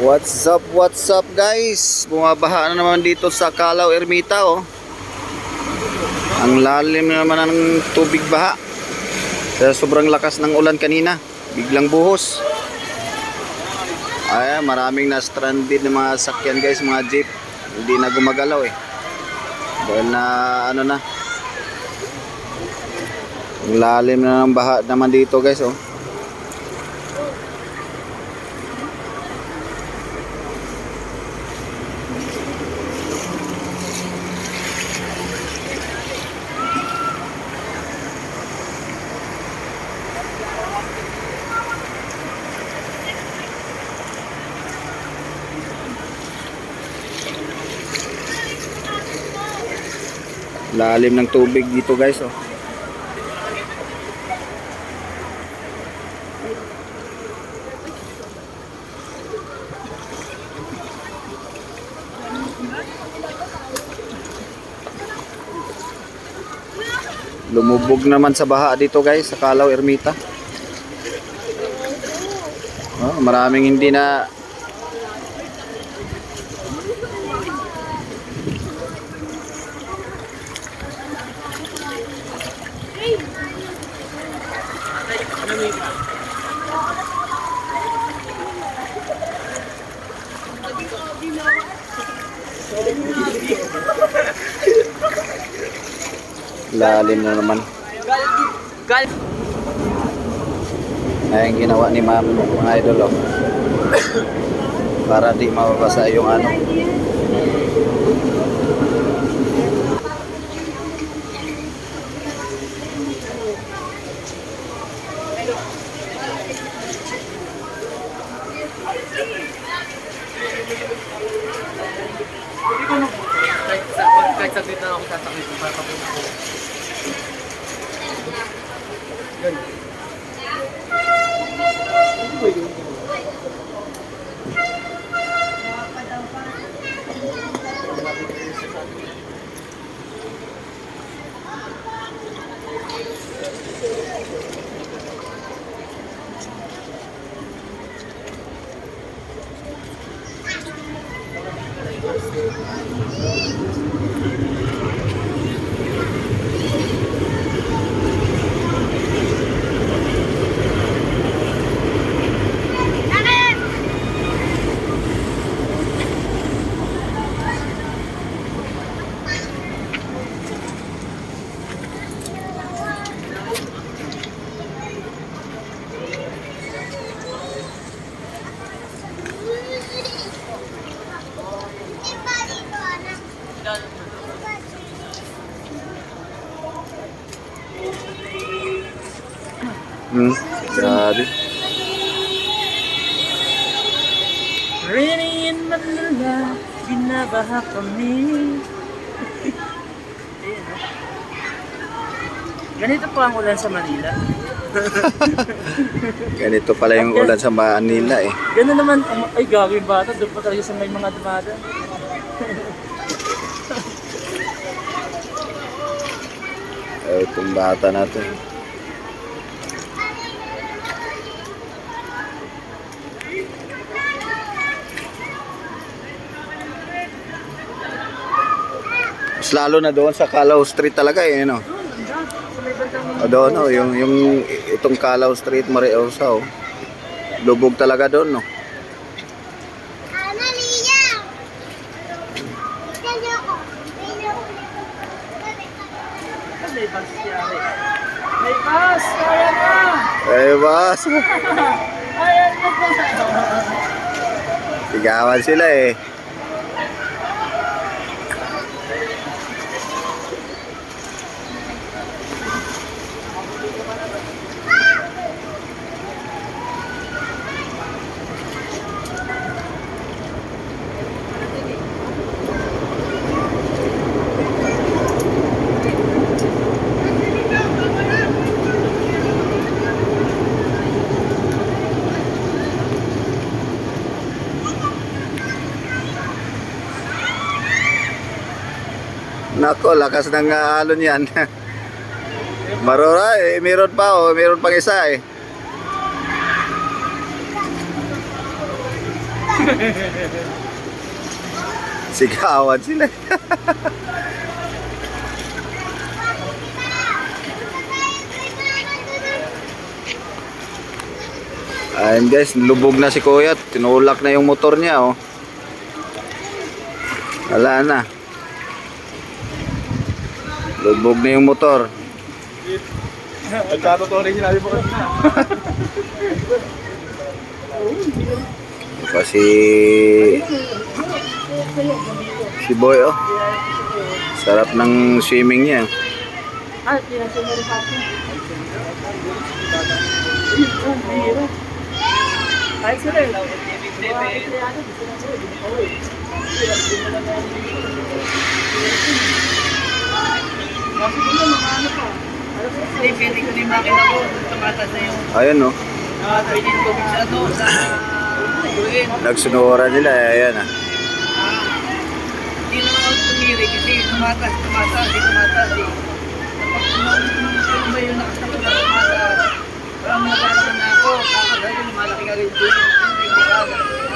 What's up, what's up guys? Bumabaha na naman dito sa Calao Ermita oh. Ang lalim na naman ng tubig baha. Sa sobrang lakas ng ulan kanina, biglang buhos. Ay, maraming na stranded na mga sakyan guys, mga jeep. Hindi na gumagalaw eh. Dahil na ano na. Ang lalim na ng baha naman dito guys oh. Lalim ng tubig dito guys oh. Lumubog naman sa baha dito guys sa Calao Ermita. Oh, maraming hindi na lalim na naman. Ayan ginawa ni ma'am mga idol oh. Para di mababasa yung ano. kahit sa kahit sa na ako tatakit ko para papunta Hmm. Grabe. Rainy in Manila, binabaha kami. Oh. Ganito po ang ulan sa Manila. Ganito pala yung ulan sa Manila eh. Ganun naman, um, ay gagawin bata, doon pa talaga sa may mga dumada. Eh, itong bata natin. Mas lalo na doon sa Calao Street talaga eh, no? O doon, oh, yung, yung itong Calao Street, Mariosa, oh. Lubog talaga doon, no? May bus yari. May bus! Kaya na! Eh, boss. Ayan na! Sigawan sila eh. Nako, lakas ng uh, alon yan. Marora eh, meron pa oh, meron pang isa eh. Sigawan sila. Ayun guys, lubog na si Kuya. Tinulak na yung motor niya oh. Wala na. Lubog na yung motor. Nagkatotoo rin sinabi po kanina. Kasi si Boy oh. Sarap ng swimming niya. Ah, pinasin mo rin sa akin. Ang bira. Kahit sila eh. Ano, gusto na. Kasi mga ano pa. Hindi, pwede ko ko. Tumatas na yung Ayun oh. uh, pwede ko sa ano, sa Buin. Nagsunura nila eh. Ayan ah. Hindi naman ako tumiri kasi tumatas, tumatas, di tumatas eh. Kapag nung ba yung nakasama na tumatas, parang nagkakaroon na ako, kakagay ko, malaki ka rin ko.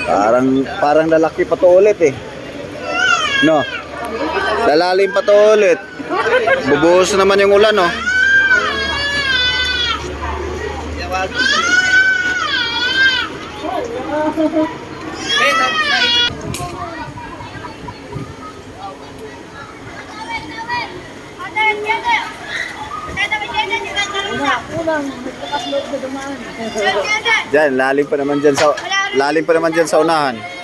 Parang parang lalaki pa to ulit eh. No. Lalalim pa to ulit. Bubuhos naman yung ulan oh. Diyan, lalim pa naman diyan sa lalim pa naman diyan sa unahan.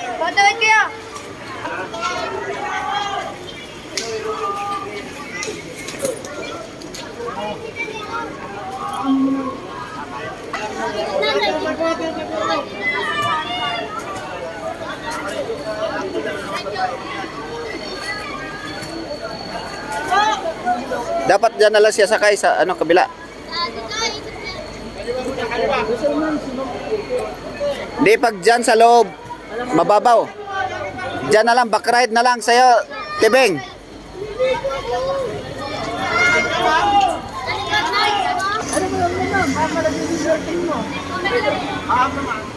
Dapat diyan na lang siya sakay sa ano kabila. Hindi pag diyan sa loob. Mababaw. Diyan na lang back ride na lang sa'yo. Tibeng. Ano mo.